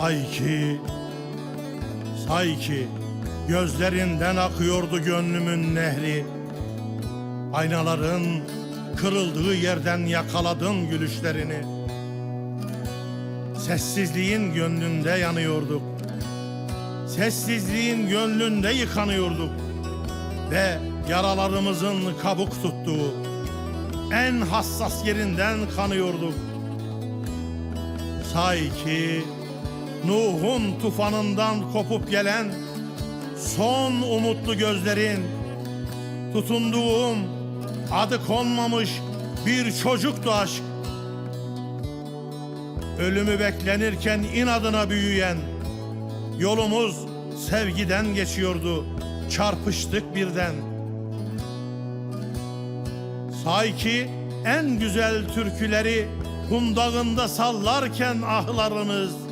Say ki, say ki gözlerinden akıyordu gönlümün nehri. Aynaların kırıldığı yerden yakaladın gülüşlerini. Sessizliğin gönlünde yanıyorduk. Sessizliğin gönlünde yıkanıyorduk. Ve yaralarımızın kabuk tuttuğu en hassas yerinden kanıyorduk. Say ki Nuh'un tufanından kopup gelen son umutlu gözlerin tutunduğum adı konmamış bir çocuktu aşk. Ölümü beklenirken inadına büyüyen yolumuz sevgiden geçiyordu. Çarpıştık birden. Say ki en güzel türküleri kumdağında sallarken ahlarımız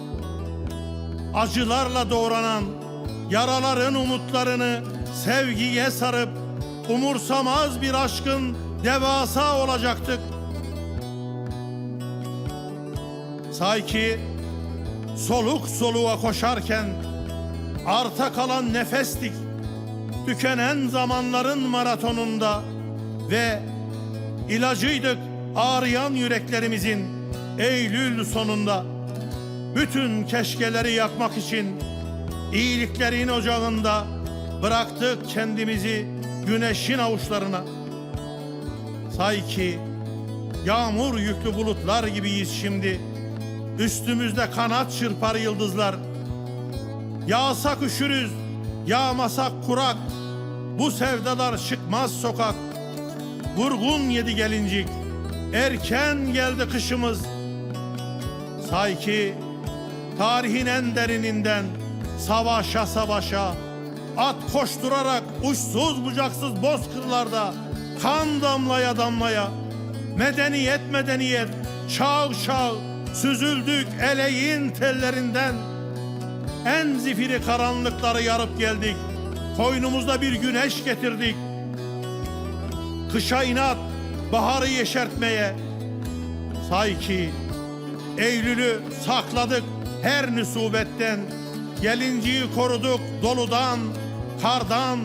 acılarla doğranan yaraların umutlarını sevgiye sarıp umursamaz bir aşkın devasa olacaktık. Say ki soluk soluğa koşarken arta kalan nefestik tükenen zamanların maratonunda ve ilacıydık ağrıyan yüreklerimizin Eylül sonunda bütün keşkeleri yakmak için iyiliklerin ocağında bıraktık kendimizi güneşin avuçlarına. Say ki yağmur yüklü bulutlar gibiyiz şimdi. Üstümüzde kanat çırpar yıldızlar. Yağsak üşürüz, yağmasak kurak. Bu sevdalar çıkmaz sokak. Vurgun yedi gelincik. Erken geldi kışımız. Say ki tarihin en derininden savaşa savaşa at koşturarak uçsuz bucaksız bozkırlarda kan damlaya damlaya medeniyet medeniyet çağ çağ süzüldük eleğin tellerinden. En zifiri karanlıkları yarıp geldik koynumuzda bir güneş getirdik. Kışa inat baharı yeşertmeye say ki Eylül'ü sakladık her nüsubetten Gelinciyi koruduk doludan, kardan.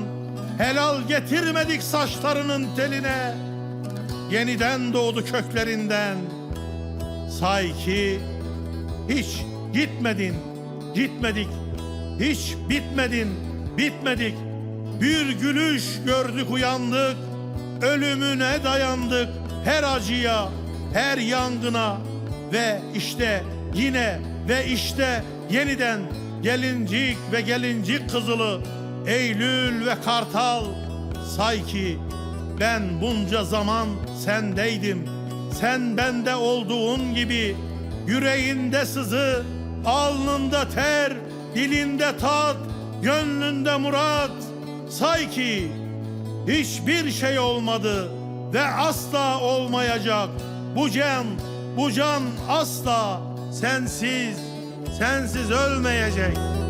Helal getirmedik saçlarının teline. Yeniden doğdu köklerinden. Say ki hiç gitmedin, gitmedik. Hiç bitmedin, bitmedik. Bir gülüş gördük uyandık. Ölümüne dayandık her acıya, her yangına. Ve işte yine ve işte yeniden gelincik ve gelincik kızılı Eylül ve Kartal say ki ben bunca zaman sendeydim. Sen bende olduğun gibi yüreğinde sızı, alnında ter, dilinde tat, gönlünde murat. Say ki hiçbir şey olmadı ve asla olmayacak. Bu can, bu can asla sensiz, sensiz ölmeyecek.